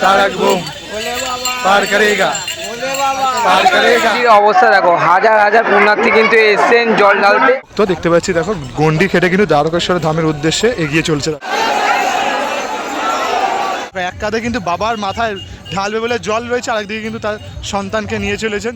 Tarak boom पार करेगा पार करेगा নদীর অবস্থা দেখো হাজার হাজার পুণ্যার্থী কিন্তু এসছেন জল ঢালতে তো দেখতে পাচ্ছি দেখো গন্ডি খেটে কিন্তু দ্বারকেশ্বর ধামের উদ্দেশ্যে এগিয়ে চলছে এক কাঁধে কিন্তু বাবার মাথায় ঢালবে বলে জল রয়েছে আরেকদিকে কিন্তু তার সন্তানকে নিয়ে চলেছেন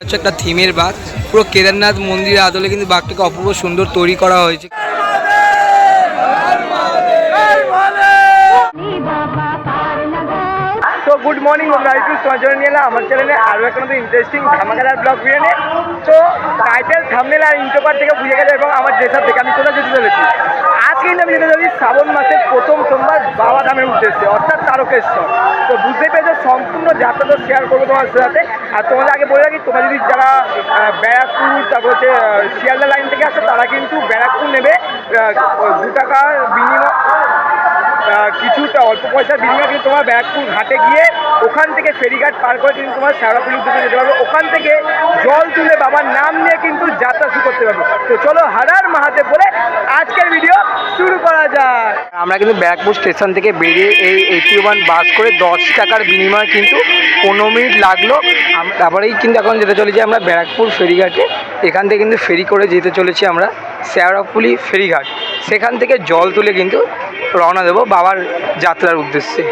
হচ্ছে একটা থিমের বাঘ। পুরো কেদারনাথ মন্দিরের আদলে কিন্তু বাঘটাকে অপূর্ব সুন্দর তৈরি করা হয়েছে। তো গুড মর্নিং বন্ধুরা একটু তোমার জন্য নিয়ে এলাম। আমার চ্যানেলে আরও একটা মতো ইন্টারেস্টিং ধামাকাদার ব্লগ ভিডিও নিয়ে। তো টাইটেল থামনেল আর ইন্টোপার থেকে বুঝে গেছে এবং আমার ড্রেসার থেকে আমি কোথায় যেতে চলেছি? আজকে কিন্তু আমি যেতে চলেছি শ্রাবণ মাসের প্রথম সোমবার বাবা ধামের উদ্দেশ্যে, অর্থাৎ তারকেশ্বর। তো বুঝতেই পেরেছ, সম্পূর্ণ যাত্রাটা শেয়ার করব তোমার সাথে। আর তোমাদের আগে বলে রাখি, তোমরা যদি যারা ব্যারাকপুর, তারপর হচ্ছে শিয়ালদা লাইন থেকে আসো, তারা কিন্তু ব্যারাকপুর নেবে দু টাকার বিনিময় কিছুটা অল্প পয়সার বিনিময়ে কিন্তু তোমার ব্যারাকপুর ঘাটে গিয়ে ওখান থেকে ফেরিঘাট পার করে কিন্তু তোমার শ্যাওড়াপুলি উদ্দেশ্যে যেতে পারবে। ওখান থেকে জল তুলে বাবার নাম নিয়ে কিন্তু যাত্রা শুরু করতে পারবে। তো চলো হারার মাহাতে বলে আজকের ভিডিও করা যাক আমরা কিন্তু ব্যারাকপুর স্টেশন থেকে বেরিয়ে এই এইটি ওয়ান বাস করে দশ টাকার বিনিময়ে কিন্তু পনেরো মিনিট লাগল। তারপরেই কিন্তু এখন যেতে চলেছি আমরা ব্যারাকপুর ফেরিঘাটে। এখান থেকে কিন্তু ফেরি করে যেতে চলেছি আমরা শ্যাওড়াপুলি ফেরিঘাট। সেখান থেকে জল তুলে কিন্তু রওনা দেবো বাবার যাত্রার উদ্দেশ্যে।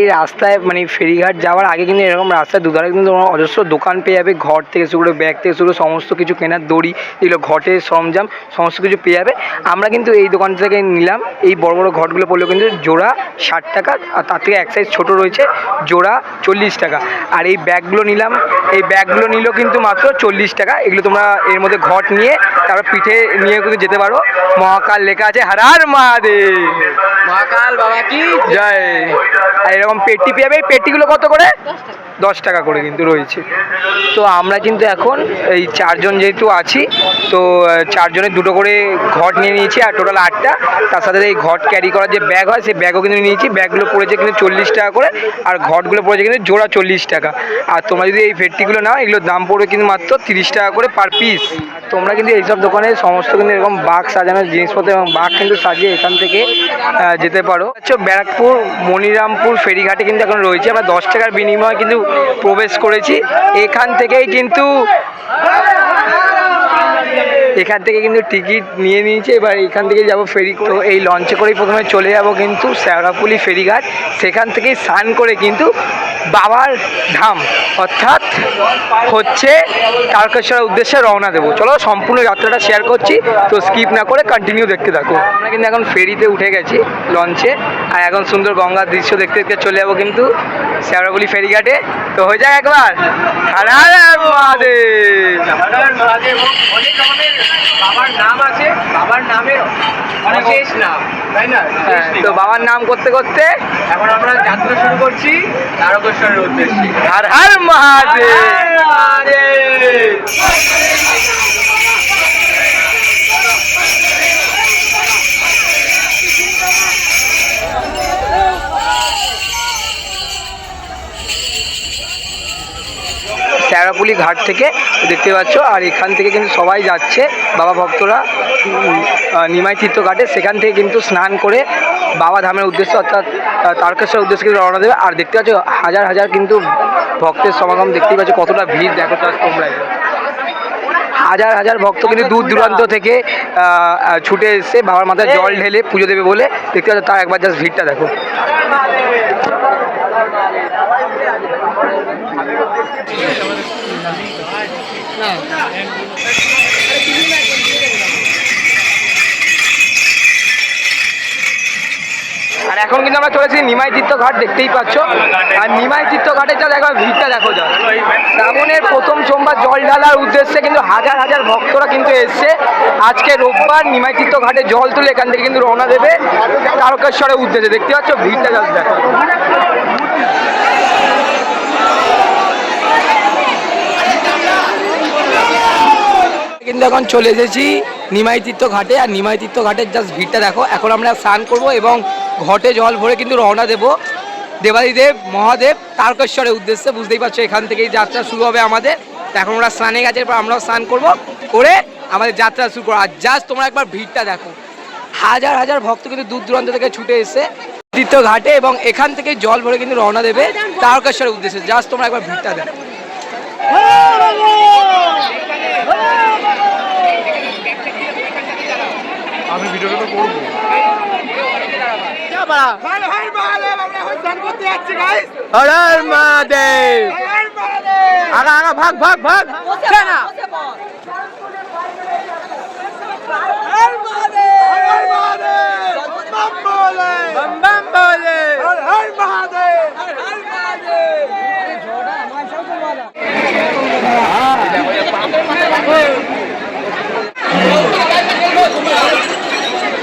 এই রাস্তায় মানে ফেরিঘাট যাওয়ার আগে কিন্তু এরকম রাস্তায় দুধারে কিন্তু তোমার অজস্র দোকান পেয়ে যাবে ঘর থেকে শুরু করে ব্যাগ থেকে শুরু করে সমস্ত কিছু কেনার দড়ি এগুলো ঘটের সরঞ্জাম সমস্ত কিছু পেয়ে যাবে। আমরা কিন্তু এই দোকান থেকে নিলাম এই বড় বড় ঘটগুলো পড়লেও কিন্তু জোড়া ষাট টাকা আর তার থেকে এক সাইজ ছোটো রয়েছে জোড়া চল্লিশ টাকা। আর এই ব্যাগগুলো নিলাম এই ব্যাগগুলো নিলেও কিন্তু মাত্র চল্লিশ টাকা। এগুলো তোমরা এর মধ্যে ঘট নিয়ে তারপর পিঠে নিয়ে কিন্তু যেতে পারো। মহাকাল লেখা আছে হারার মহাদেব। মহাকাল বাবা কি? জয়। আর এরকম পেটি পেয়ে যাবে। এই পেটিগুলো কত করে? দশ টাকা। করে কিন্তু রয়েছে। তো আমরা কিন্তু এখন এই চারজন যেহেতু আছি তো চারজনের দুটো করে ঘট নিয়ে নিয়েছি আর টোটাল আটটা। তার সাথে এই ঘট ক্যারি করার যে ব্যাগ হয় সেই ব্যাগও কিন্তু নিয়েছি। ব্যাগগুলো পড়েছে কিন্তু চল্লিশ টাকা করে আর ঘটগুলো পড়েছে কিন্তু জোড়া চল্লিশ টাকা। আর তোমরা যদি এই ফেটটিগুলো নাও এগুলোর দাম পড়বে কিন্তু মাত্র তিরিশ টাকা করে পার পিস তোমরা কিন্তু এইসব দোকানে সমস্ত কিন্তু এরকম বাঘ সাজানোর জিনিসপত্র এবং বাঘ কিন্তু সাজিয়ে এখান থেকে যেতে পারো। হচ্ছে ব্যারাকপুর মনিরামপুর ফেরিঘাটে কিন্তু এখন রয়েছে আমরা দশ টাকার বিনিময়ে কিন্তু প্রবেশ করেছি। এখান থেকেই কিন্তু এখান থেকে কিন্তু টিকিট নিয়ে নিয়েছে, এবার এখান থেকে যাব ফেরি তো এই লঞ্চে করেই প্রথমে চলে যাব কিন্তু শ্যাওড়াপুলি ফেরিঘাট। সেখান থেকেই স্নান করে কিন্তু বাবার ধাম। অর্থাৎ হচ্ছে তারকেশ্বরের উদ্দেশ্যে রওনা দেবো। চলো, সম্পূর্ণ যাত্রাটা শেয়ার করছি, তো স্কিপ না করে কন্টিনিউ দেখতে থাকো। আমরা কিন্তু এখন ফেরিতে উঠে গেছি লঞ্চে আর এখন সুন্দর গঙ্গার দৃশ্য দেখতে দেখতে চলে যাব কিন্তু শ্যাওড়াপুলি ফেরিঘাটে। তো হয়ে যায় একবার। মহাদেব। অনেক আমাদের বাবার নাম আছে। বাবার নামের শেষ নাম। তাই না? হ্যাঁ, তো বাবার নাম করতে করতে এখন আমরা যাত্রা শুরু করছি তারকেশ্বরের উদ্দেশ্যে। আর হর মহাদেব! শ্যাওড়াপুলি ঘাট থেকে দেখতে পাচ্ছ। আর এখান থেকে কিন্তু সবাই যাচ্ছে বাবা ভক্তরা নিমাই তীর্থ ঘাটে। সেখান থেকে কিন্তু স্নান করে বাবা ধামের উদ্দেশ্যে অর্থাৎ আহ, তারকেশ্বর উদ্দেশ্যে কিন্তু রওনা দেবে। আর দেখতে পাচ্ছ হাজার হাজার কিন্তু ভক্তের সমাগম দেখতেই পাচ্ছ কতটা ভিড়। দেখো তোমরা। হাজার হাজার ভক্ত কিন্তু দূর দূরান্ত থেকে ছুটে এসে বাবার মাথায় জল ঢেলে পুজো দেবে বলে দেখতে পাচ্ছ তার একবার জাস্ট ভিড়টা দেখো। আর এখন কিন্তু আমরা চলেছি নিমাই তীর্থ ঘাট দেখতেই পাচ্ছ। আর নিমাই তীর্থ ঘাটে যা দেখো ভিড়টা দেখো যা শ্রাবণের প্রথম সোমবার জল ঢালার উদ্দেশ্যে কিন্তু হাজার হাজার ভক্তরা কিন্তু এসছে। আজকে রোববার নিমাই তীর্থ ঘাটে জল তুলে এখান থেকে কিন্তু রওনা দেবে তারকেশ্বরের উদ্দেশ্যে। দেখতে পাচ্ছ, ভিড়টা জাস্ট দেখো। কিন্তু এখন চলে এসেছি, নিমাই তীর্থ ঘাটে। আর নিমাই তীর্থ ঘাটের জাস্ট ভিড়টা দেখো, এখন আমরা স্নান করব এবং ঘটে জল ভরে কিন্তু রওনা দেব। দেবাদিদেব, মহাদেব, তারকেশ্বরের উদ্দেশ্যে, বুঝতেই পারছ এখান থেকেই যাত্রা শুরু হবে আমাদের। এখন আমরা স্নানে গেছে এরপর আমরাও স্নান করব, করে আমাদের যাত্রা শুরু করব। আর জাস্ট তোমরা একবার ভিড়টা দেখো। হাজার হাজার ভক্ত কিন্তু দূর দূরান্ত থেকে ছুটে এসে তীর্থ ঘাটে এবং এখান থেকে জল ভরে কিন্তু রওনা দেবে তারকেশ্বরের উদ্দেশ্যে। জাস্ট তোমরা একবার ভিড়টা দেখো। আমি ভিডিওটা তো করব। আগা আগা ভাগ ভাগ ভাগ। না বম বলে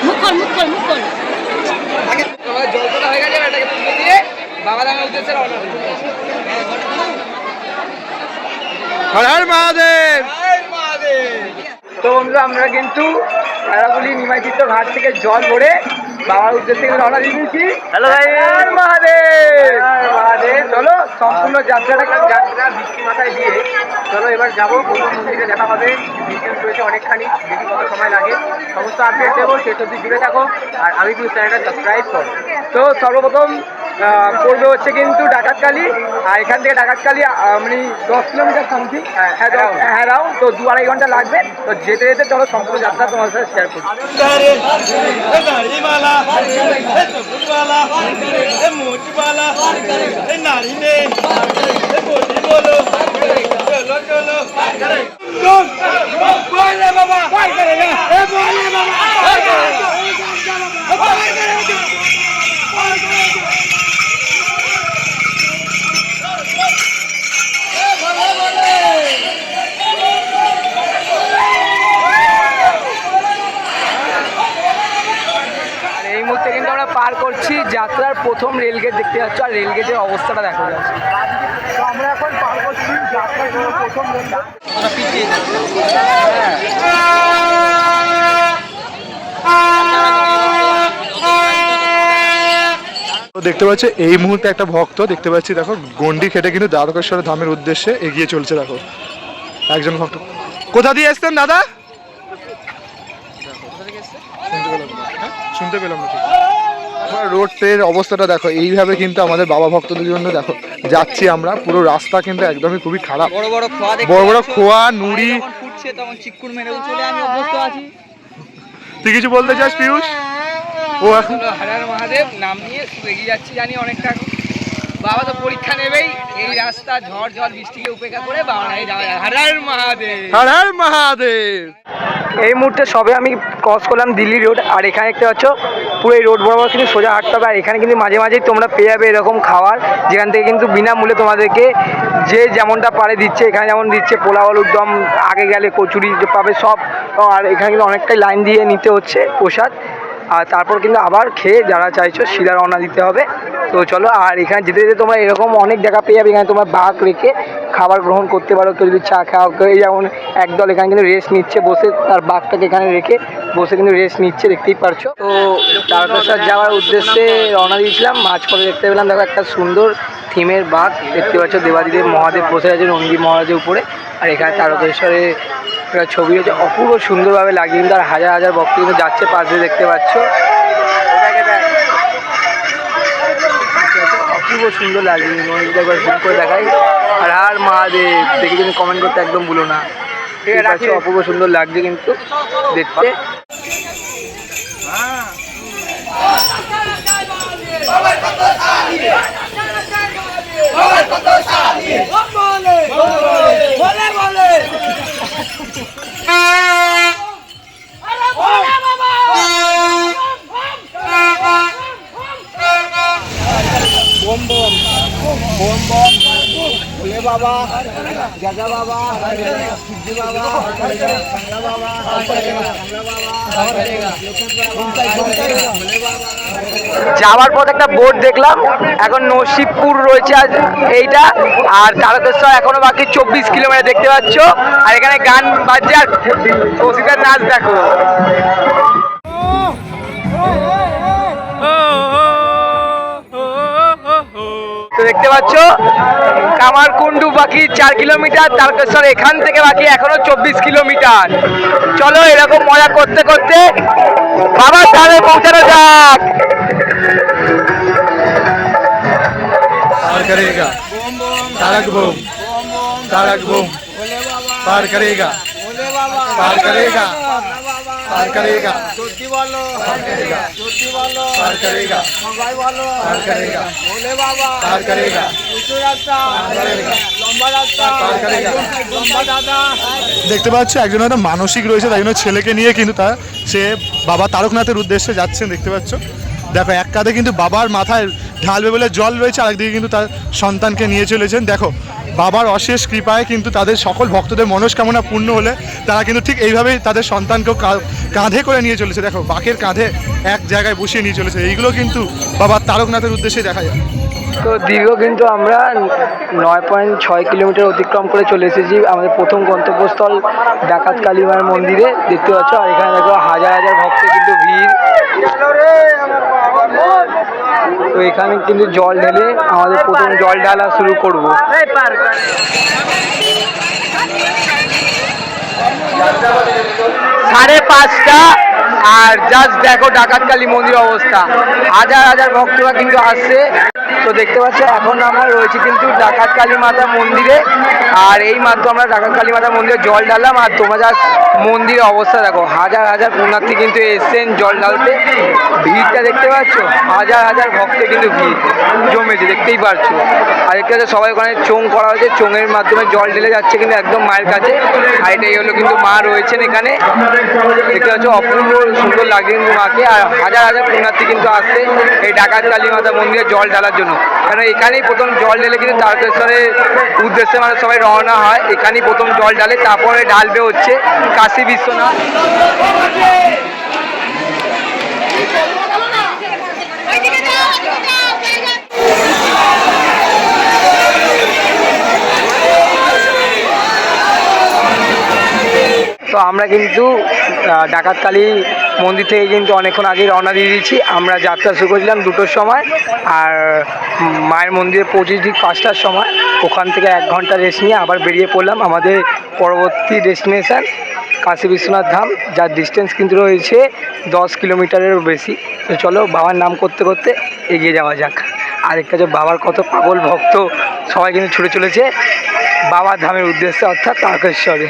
মুকল মুকল মুকল তোমাদের জল তোলা হয়ে গেছে এটাকে তুলে দিয়ে বাবা ধামের উদ্দেশ্যে রওনা দেবো হর হর মহাদেব। তো বন্ধুরা আমরা কিন্তু তারাপুলি নিমাইচিত্র ঘাট থেকে জল ভরে বাবার উদ্দেশ্যে রওনা দিয়ে দিয়েছি। হ্যালো ভাই। মহাদেব। মহাদেব। চলো সম্পূর্ণ যাত্রাটা যাত্রা বৃষ্টি মাথায় দিয়ে চলো এবার যাব। প্রথম মন্দিরে দেখা হবে ডিটেলস রয়েছে অনেকখানি দেখি কত সময় লাগে। সমস্ত আপডেট দেবো সেই সব জুড়ে থাকো। আর আমি কিন্তু চ্যানেলটা সাবস্ক্রাইব করো। তো সর্বপ্রথম পড়বে হচ্ছে কিন্তু ডাকাতকালি। আর এখান থেকে ডাকাতকালি মানে দশ কিলোমিটার সামথিং হ্যাঁ দশ- হ্যাঁ রাউন্ড। তো দু আড়াই ঘণ্টা লাগবে। তো যেতে যেতে চলো সম্পূর্ণ যাত্রা তোমার সাথে শেয়ার করছি। দেখতে পাচ্ছ আর রেলগেটের অবস্থাটা দেখো যাচ্ছে। তো আমরা এখন পার করছি প্রথম দেখতে পাচ্ছি এই মুহূর্তে একটা ভক্ত দেখতে পাচ্ছি দেখো গন্ডি খেটে কিন্তু দ্বারকেশ্বর ধামের উদ্দেশ্যে এগিয়ে চলছে দেখো। একজন ভক্ত। কোথা দিয়ে এসছেন দাদা? শুনতে পেলাম না। হ্যাঁ? রোড রোডের অবস্থাটা দেখো এইভাবে কিন্তু আমাদের বাবা ভক্তদের জন্য দেখো যাচ্ছি আমরা পুরো রাস্তা কিন্তু একদমই খুবই খারাপ বড় বড় খোয়া বড় বড় খোয়া নুড়ি যখন ফুটছে তখন চিক্কুর মেরে চলে আমি অভ্যস্ত আছি তুই কিছু বলতে চাস পিয়ুষ ও এখন হারার মহাদেব নাম নিয়ে এগিয়ে যাচ্ছি জানি অনেকটা বাবা তো পরীক্ষা নেবেই। এই রাস্তা ঝড় ঝড় বৃষ্টিকে উপেক্ষা করে বাবা নাই হারার মহাদেব। হর হর মহাদেব। এই মুহূর্তে সবে আমি ক্রস করলাম দিল্লি রোড আর এখানে দেখতে পাচ্ছ পুরো এই রোড বরাবর কিন্তু সোজা হাঁটতে হবে আর এখানে কিন্তু মাঝে মাঝেই তোমরা পেয়ে যাবে এরকম খাবার যেখান থেকে কিন্তু বিনামূল্যে তোমাদেরকে যে যেমনটা পারে দিচ্ছে এখানে যেমন দিচ্ছে পোলাও আলুর দম আগে গেলে কচুরি যে পাবে সব আর এখানে কিন্তু অনেকটাই লাইন দিয়ে নিতে হচ্ছে প্রসাদ। আর তারপর কিন্তু আবার খেয়ে যারা চাইছো শিলা রওনা দিতে হবে। তো চলো, আর এখানে যেতে যেতে তোমরা এরকম অনেক জায়গা পেয়ে যাবে। এখানে তোমরা বাঘ রেখে খাবার গ্রহণ করতে পারো। কেউ যদি চা খাও, কেউ যেমন একদল এখানে কিন্তু রেস্ট নিচ্ছে, বসে তার বাঘটাকে এখানে রেখে বসে কিন্তু রেস্ট নিচ্ছে, দেখতেই পারছ। তো তারকেশ্বর যাওয়ার উদ্দেশ্যে রওনা দিয়েছিলাম। মাঝপথে দেখতে পেলাম, দেখো একটা সুন্দর থিমের বাঘ দেখতে পাচ্ছ দেবাদিদেব মহাদেব বসে আছে নন্দী মহারাজের উপরে। আর এখানে তারকেশ্বরের একটা ছবি হচ্ছে অপূর্ব সুন্দরভাবে লাগিয়ে কিন্তু আর হাজার হাজার ভক্ত কিন্তু যাচ্ছে পাশ দিয়ে দেখতে পাচ্ছ। অপূর্ব সুন্দর লাগে মন্দিরটা একবার জুম করে দেখাই। আর আর মহাদেব দেখে কিন্তু কমেন্ট করতে একদম ভুলো না। ঠিক আছে অপূর্ব সুন্দর লাগছে কিন্তু দেখতে। bom bom bom bom যাওয়ার পথ একটা বোর্ড দেখলাম, এখন নসিবপুর রয়েছে আজ এইটা, আর তারকেশ্বর এখনও বাকি চব্বিশ কিলোমিটার দেখতে পাচ্ছ, আর এখানে গান বাজছে, আর নাচ দেখো। তো দেখতে পাচ্ছ কামারকুন্ডু বাকি চার কিলোমিটার তারকেশ্বর এখান থেকে বাকি এখনো চব্বিশ কিলোমিটার চলো এরকম মজা করতে করতে বাবার ধারে পৌঁছানো যাক पार करेगा तारक बम तारक बम पार करेगा पार करेगा पार करेगा पार करेगा पार करेगा पार करेगा पार करेगा पार करेगा দেখতে পাচ্ছ একজন একটা মানসিক রয়েছে তাই জন্য ছেলেকে নিয়ে কিন্তু তার সে বাবা তারকনাথের উদ্দেশ্যে যাচ্ছেন দেখতে পাচ্ছ দেখো এক কাঁধে কিন্তু বাবার মাথায় ঢালবে বলে জল রয়েছে আরেকদিকে কিন্তু তার সন্তানকে নিয়ে চলেছেন দেখো বাবার অশেষ কৃপায় কিন্তু তাদের সকল ভক্তদের মনস্কামনা পূর্ণ হলে তারা কিন্তু ঠিক এইভাবেই তাদের সন্তানকেও কাঁধে করে নিয়ে চলেছে। দেখো বাঘের কাঁধে এক জায়গায় বসিয়ে নিয়ে চলেছে। এইগুলো কিন্তু বাবা তারকনাথের উদ্দেশ্যে দেখা যায়। তো দীর্ঘ কিন্তু আমরা নয় পয়েন্ট ছয় কিলোমিটার অতিক্রম করে চলে এসেছি। আমাদের প্রথম গন্তব্যস্থল ডাকাত কালীমার মন্দিরে, দেখতে পাচ্ছ? আর এখানে দেখো হাজার হাজার ভক্ত কিন্তু ভিড়। তো এখানে কিন্তু জল ঢেলে আমাদের প্রথম জল ঢালা শুরু করব। সাড়ে পাঁচটা, আর জাস্ট দেখো ডাকাত কালী মন্দির অবস্থা। হাজার হাজার ভক্তরা কিন্তু আসছে। তো দেখতে পাচ্ছ, এখন আমরা রয়েছি কিন্তু ডাকাত কালী মাতা মন্দিরে। আর এই মাত্র আমরা ডাকাত কালী মাতা মন্দিরে জল ঢাললাম, আর তোমরা যা মন্দিরের অবস্থা দেখো। হাজার হাজার পুণ্যার্থী কিন্তু এসছেন জল ঢালতে। ভিড়টা দেখতে পাচ্ছ? হাজার হাজার ভক্ত কিন্তু ভিড়। জমেছে দেখতেই পারছ আর দেখতে পাচ্ছ, সবাই ওখানে চোং করা হয়েছে। চোঙের মাধ্যমে জল ঢেলে যাচ্ছে কিন্তু একদম মায়ের কাছে। আর এটাই হলো কিন্তু মা রয়েছেন এখানে। দেখতে হচ্ছে অপূর্ব সুন্দর লাগে মাকে আর হাজার হাজার পুণ্যার্থী কিন্তু আসছে এই ডাকাত কালী মাতা মন্দিরে জল ঢালার জন্য। কারণ এখানেই প্রথম জল ঢেলে কিন্তু তারকেশ্বরের উদ্দেশ্যে মানে সবাই রওনা হয়, এখানেই প্রথম জল ঢালে, তারপরে ঢালবে হচ্ছে কাশী বিশ্বনাথ। তো আমরা কিন্তু ডাকাতকালী মন্দির থেকে কিন্তু অনেকক্ষণ আগে রওনা দিয়ে দিয়েছি। আমরা যাত্রা শুরু করেছিলাম দুটোর সময় আর মায়ের মন্দিরে পঁচিশ দিক পাঁচটার সময়। ওখান থেকে এক ঘণ্টা রেস্ট নিয়ে আবার বেরিয়ে পড়লাম আমাদের পরবর্তী ডেস্টিনেশান কাশী বিশ্বনাথ ধাম, যার ডিস্টেন্স কিন্তু রয়েছে দশ কিলোমিটারেরও বেশি। তো চলো বাবার নাম করতে করতে এগিয়ে যাওয়া যাক। আর একটা যে বাবার কত পাগল ভক্ত সবাই কিন্তু ছুটে চলেছে বাবার ধামের উদ্দেশ্যে অর্থাৎ তারকেশ্বরে।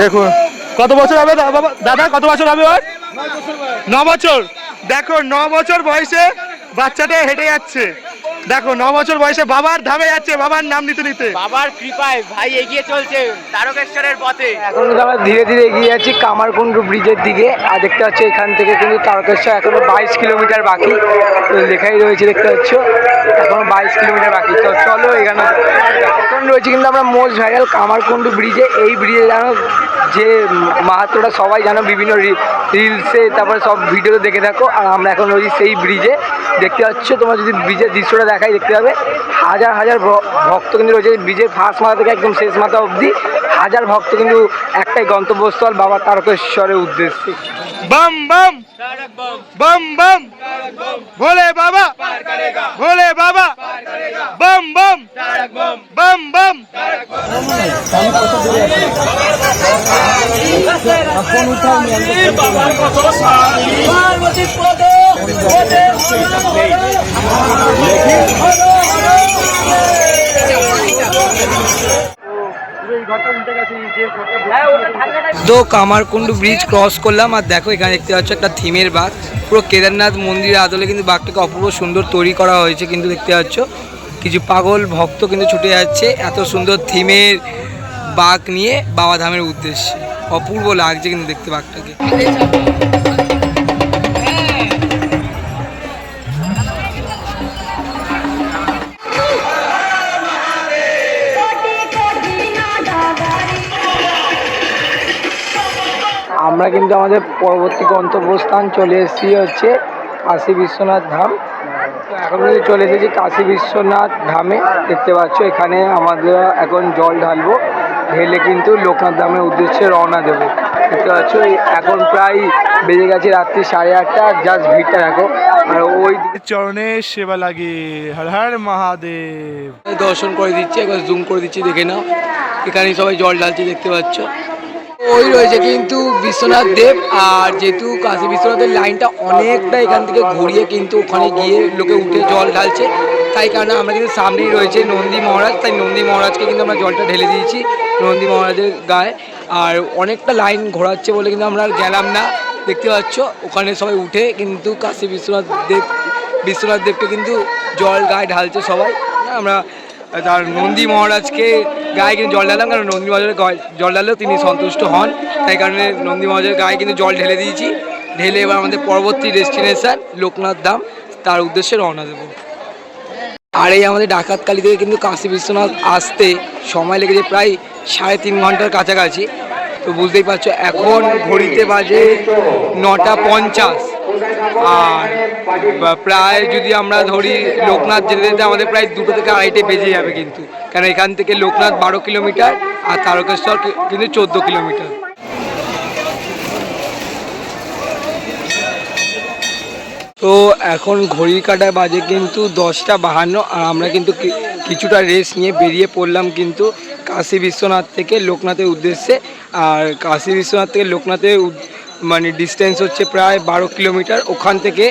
দেখুন। কত বছর হবে দাদা কত বছর হবে ওর? ন বছর। দেখো ন বছর বয়সে বাচ্চাটা হেঁটে যাচ্ছে। দেখো ন বছর বয়সে বাবার ধামে যাচ্ছে বাবার নাম নিতে নিতে। বাবার কৃপায় ভাই এগিয়ে চলছে তারকেশ্বরের পথে। এখন আমরা ধীরে ধীরে এগিয়ে যাচ্ছি কামারকুণ্ডু ব্রিজের দিকে আর দেখতে পাচ্ছি এখান থেকে কিন্তু তারকেশ্বর এখনও বাইশ কিলোমিটার বাকি। লেখাই রয়েছে দেখতে পাচ্ছ এখনও বাইশ কিলোমিটার বাকি। তো চলো এখানে এখন রয়েছে কিন্তু আমরা মোস্ট ভাইরাল কামারকুণ্ডু ব্রিজে। এই ব্রিজে জানো যে মাহাত্মটা সবাই জানো বিভিন্ন রিলসে তারপরে সব ভিডিও দেখে থাকো। আর আমরা এখন রয়েছি সেই ব্রিজে। দেখতে পাচ্ছ তোমরা যদি ব্রিজের দৃশ্যটা দেখাই দেখতে পাবে। হাজার হাজার ভক্ত কিন্তু রয়েছে। ব্রিজের ফার্স্ট মাথা থেকে একদম শেষ মাথা অবধি হাজার ভক্ত কিন্তু একটাই গন্তব্যস্থল বাবা তারকেশ্বরের উদ্দেশ্যে। বাম বাম। বাম বাম। ভোলে বাবা। ভোলে বাবা। বাম বাম। বাম বাম। তো কামারকুণ্ডু ব্রিজ ক্রস করলাম আর দেখো, এখানে দেখতে পাচ্ছ একটা থিমের বাঘ। পুরো কেদারনাথ মন্দিরের আদলে কিন্তু বাঘটাকে অপূর্ব সুন্দর তৈরি করা হয়েছে কিন্তু দেখতে পাচ্ছ, কিছু পাগল ভক্ত কিন্তু ছুটে যাচ্ছে এত সুন্দর থিমের বাঘ নিয়ে বাবাধামের উদ্দেশ্যে। অপূর্ব লাগছে কিন্তু দেখতে বাঘটাকে। আমরা কিন্তু আমাদের পরবর্তী গন্তব্যস্থান চলে এসেছি হচ্ছে কাশী বিশ্বনাথ ধাম। এখন কিন্তু চলে এসেছি কাশী বিশ্বনাথ ধামে। দেখতে পাচ্ছ এখানে আমাদের এখন জল ঢালবো। ঢেলে কিন্তু লোকনাথ ধামের উদ্দেশ্যে রওনা দেবো। দেখতে পাচ্ছ এখন প্রায় বেজে গেছে রাত্রি সাড়ে আটটা। জাস্ট ভিড়টা দেখো। আর ওই চরণে সেবা লাগে। হর হর মহাদেব। দর্শন করে দিচ্ছি একবার জুম করে দিচ্ছি দেখে নাও। এখানে সবাই জল ঢালছে দেখতে পাচ্ছ। ওই রয়েছে কিন্তু বিশ্বনাথ দেব, আর যেহেতু কাশী বিশ্বনাথের লাইনটা অনেকটা এখান থেকে ঘুরিয়ে কিন্তু ওখানে গিয়ে লোকে উঠে জল ঢালছে। তাই কারণে আমরা কিন্তু সামনেই রয়েছে নন্দী মহারাজ, তাই নন্দী মহারাজকে কিন্তু আমরা জলটা ঢেলে দিয়েছি নন্দী মহারাজের গায়ে। আর অনেকটা লাইন ঘোরাচ্ছে বলে কিন্তু আমরা আর গেলাম না। দেখতে পাচ্ছ, ওখানে সবাই উঠে কিন্তু কাশী বিশ্বনাথ দেব, বিশ্বনাথ দেবকে কিন্তু জল গায়ে ঢালছে সবাই। আমরা তার নন্দী মহারাজকে গায়ে কিন্তু জল ঢালাম কারণ নন্দী মহারাজের জল ঢাললেও তিনি সন্তুষ্ট হন। তাই কারণে নন্দী মহারাজের গায়ে কিন্তু জল ঢেলে দিয়েছি। ঢেলে এবার আমাদের পরবর্তী ডেস্টিনেশন, লোকনাথ ধাম। তার উদ্দেশ্যে রওনা দেবো। আর এই আমাদের ডাকাতকালি থেকে কিন্তু কাশী বিশ্বনাথ আসতে সময় লেগেছে প্রায় সাড়ে তিন ঘণ্টার কাছাকাছি। তো বুঝতেই পারছ, এখন ঘড়িতে বাজে নটা পঞ্চাশ। আর প্রায় যদি আমরা ধরি লোকনাথ যেতে যেতে আমাদের প্রায় দুটো থেকে আড়াইটে বেজে যাবে কিন্তু। কারণ এখান থেকে লোকনাথ বারো কিলোমিটার আর তারকেশ্বর কিন্তু চোদ্দ কিলোমিটার। তো এখন ঘড়ির কাটায় বাজে কিন্তু দশটা বাহান্ন আর আমরা কিন্তু কিছুটা রেস্ট নিয়ে বেরিয়ে পড়লাম কিন্তু কাশী বিশ্বনাথ থেকে লোকনাথের উদ্দেশ্যে। আর কাশী বিশ্বনাথ থেকে লোকনাথের মানে ডিস্টেন্স হচ্ছে প্রায় বারো কিলোমিটার। ওখান থেকে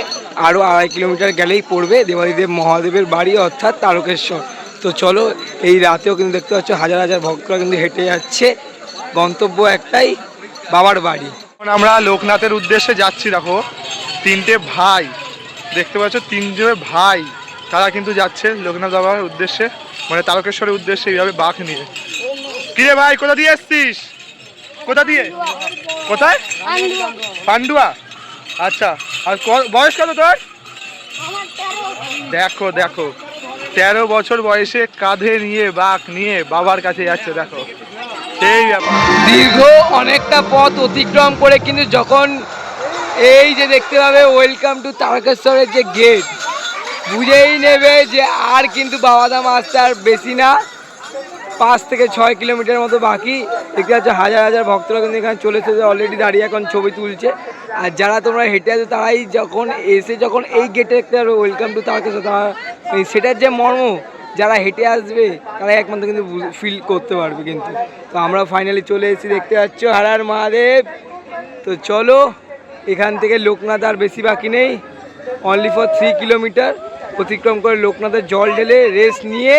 আরও আড়াই কিলোমিটার গেলেই পড়বে দেবাদিদেব মহাদেবের বাড়ি অর্থাৎ তারকেশ্বর। তো চলো, এই রাতেও কিন্তু দেখতে পাচ্ছ হাজার হাজার ভক্তরা কিন্তু হেঁটে যাচ্ছে। গন্তব্য একটাই, বাবার বাড়ি। আমরা লোকনাথের উদ্দেশ্যে যাচ্ছি, দেখো। তিনটে ভাই, দেখতে পাচ্ছ তিনজনের ভাই, তারা কিন্তু যাচ্ছে লোকনাথ বাবার উদ্দেশ্যে মানে তারকেশ্বরের উদ্দেশ্যে এইভাবে বাঘ নিয়ে। কিরে ভাই, কোথা দিয়ে এসছিস? কোথা দিয়ে? কোথায়? পান্ডুয়া। আচ্ছা আর বয়স কত তোর? দেখো দেখো। তেরো বছর বয়সে কাঁধে নিয়ে বাঘ নিয়ে বাবার কাছে যাচ্ছে, দেখো। সেই ব্যাপার। দীর্ঘ অনেকটা পথ অতিক্রম করে কিন্তু যখন এই যে দেখতে পাবে ওয়েলকাম টু তারকেশ্বরের যে গেট বুঝেই নেবে যে আর কিন্তু বাবাধাম আসতে আর বেশি না। পাঁচ থেকে ছয় কিলোমিটার মতো বাকি। দেখতে পাচ্ছ, হাজার হাজার ভক্তরা কিন্তু এখানে চলে এসেছে অলরেডি দাঁড়িয়ে এখন ছবি তুলছে। আর যারা তোমরা হেঁটে আছো, তারাই যখন এসে যখন এই গেটে একটা ওয়েলকাম টু তারকেশ্বর তারা সেটার যে মর্ম, যারা হেঁটে আসবে তারা একমাত্র কিন্তু ফিল করতে পারবে কিন্তু। তো আমরা ফাইনালি চলে এসেছি, দেখতে পাচ্ছ হারার মহাদেব। তো চলো, এখান থেকে লোকনাথ আর বেশি বাকি নেই। অনলি ফর থ্রি কিলোমিটার অতিক্রম করে লোকনাথের জল ঢেলে রেস্ট নিয়ে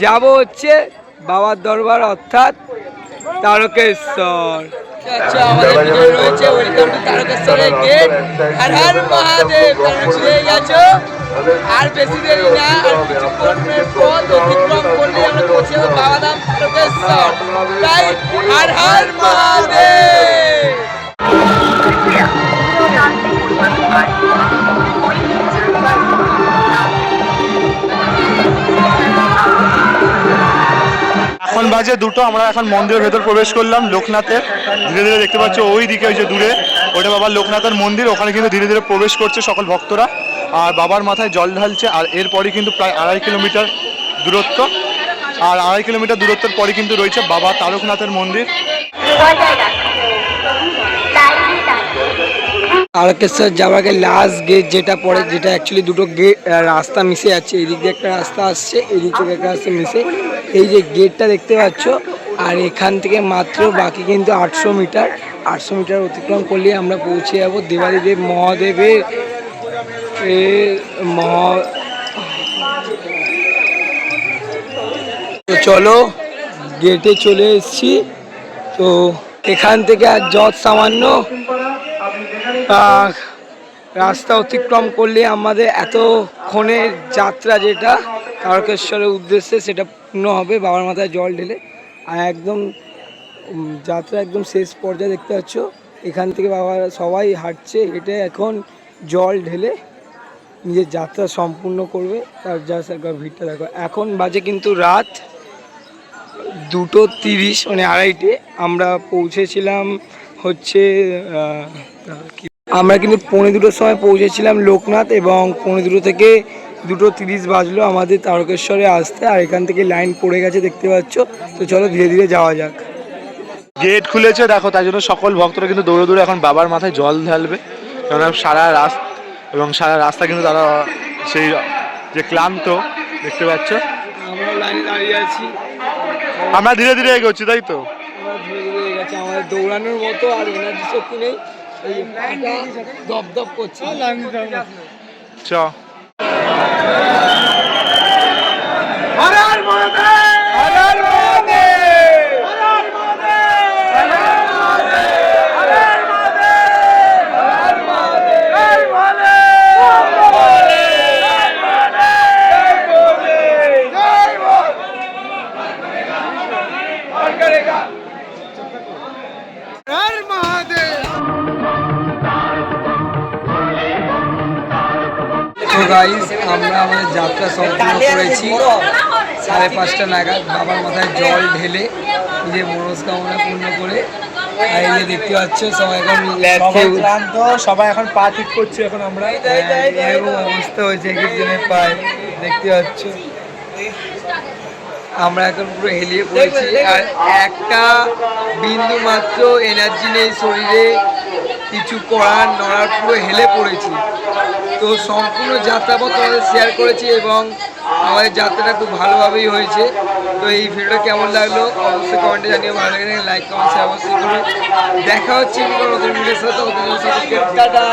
যাব হচ্ছে বাবার দরবার অর্থাৎ তারকেশ্বর আচ্ছা আমাদের রয়েছে ওয়েলকাম টু তারকেশ্বরের গেট হর হর মহাদেব তোমরা ছুঁয়ে গেছো আর বেশি দেরি না আর কিছুক্ষণের পথ অতিক্রম করলে আমরা পৌঁছে যাব বাবাধাম তারকেশ্বর তাই হর হর মহাদেব এখন বাজে দুটো, আমরা এখন মন্দিরের ভেতর প্রবেশ করলাম লোকনাথের। ধীরে ধীরে দেখতে পাচ্ছ ওই দিকে ওই যে দূরে, ওটা বাবার লোকনাথের মন্দির, ওখানে কিন্তু ধীরে ধীরে প্রবেশ করছে সকল ভক্তরা। আর বাবার মাথায় জল ঢালছে, আর এরপরই কিন্তু প্রায় আড়াই কিলোমিটার দূরত্ব। আর আড়াই কিলোমিটার দূরত্বের পরে কিন্তু রয়েছে বাবা তারকনাথের মন্দির। তারকেশ্বর যাওয়ার আগে লাস্ট গেট যেটা পড়ে, যেটা অ্যাকচুয়ালি দুটো গেট রাস্তা মিশে যাচ্ছে এদিক দিয়ে একটা রাস্তা আসছে, এদিক থেকে একটা রাস্তা মিশে। এই যে গেটটা দেখতে পাচ্ছ, আর এখান থেকে মাত্র বাকি কিন্তু আটশো মিটার। আটশো মিটার অতিক্রম করলে আমরা পৌঁছে যাব দেবাদিদেব মহাদেবের মহা চলো গেটে চলে এসেছি। তো এখান থেকে আর যত সামান্য রাস্তা অতিক্রম করলে আমাদের এতক্ষণের যাত্রা যেটা তারকেশ্বরের উদ্দেশ্যে সেটা পূর্ণ হবে, বাবার মাথায় জল ঢেলে। আর একদম যাত্রা একদম শেষ পর্যায়ে দেখতে পাচ্ছ, এখান থেকে বাবা সবাই হাঁটছে, হেঁটে এখন জল ঢেলে নিজের যাত্রা সম্পূর্ণ করবে। তার জাস্ট একবার ভিড়টা দেখো। এখন বাজে কিন্তু রাত দুটো তিরিশ মানে আড়াইটে। আমরা পৌঁছেছিলাম হচ্ছে আমরা কিন্তু পৌনে দুটোর সময় পৌঁছেছিলাম লোকনাথ এবং পৌনে দুটো থেকে দুটো তিরিশ বাজলো আমাদের তারকেশ্বরে আসতে আর এখান থেকে লাইন পড়ে গেছে দেখতে পাচ্ছ? তো চলো ধীরে ধীরে যাওয়া যাক। গেট খুলেছে দেখো তাই জন্য সকল ভক্তরা কিন্তু দৌড়ে দৌড়ে এখন বাবার মাথায় জল ঢালবে। কেননা সারা রাস্তা এবং সারা রাস্তা কিন্তু তারা সেই যে ক্লান্ত দেখতে পাচ্ছ? আমরা লাইনে দাঁড়িয়ে আছি। আমরা ধীরে ধীরে এগোচ্ছি তাই তো? আমরা ধীরে ধীরে গেছে আমাদের দৌড়ানোর মতো আর এনার্জি শক্তি নেই। দপ দপ করছে। চ। তো গাইস আমরা আমাদের যাত্রা সম্পূর্ণ করেছি। সাড়ে পাঁচটা নাগাদ বাবার মাথায় জল ঢেলে নিজের মনস্কামনা পূর্ণ করে। আর এই যে দেখতে পাচ্ছ সবাই এখন সবাই ক্লান্ত সবাই এখন পা ঠিক করছে এখন আমরা। হ্যাঁ, এরকম অবস্থা হয়েছে এক একজনের পায়ে। দেখতে পাচ্ছ। আমরা এখন পুরো হেলিয়ে পড়েছি আর একটা বিন্দু মাত্র এনার্জি নেই শরীরে কিছু করার নড়ার পুরো হেলে পড়েছি। তো সম্পূর্ণ যাত্রাপথ তোমাদের শেয়ার করেছি এবং আমাদের যাত্রাটা খুব ভালোভাবেই হয়েছে। তো এই ভিডিওটা কেমন লাগল অবশ্যই কমেন্টে জানিয়ে ভালো লাগে লাইক কমেন্ট শেয়ার অবশ্যই করবে। দেখা হচ্ছে কোনো নতুন ভিডিওর সাথে ততদিনের সাথে টাটা।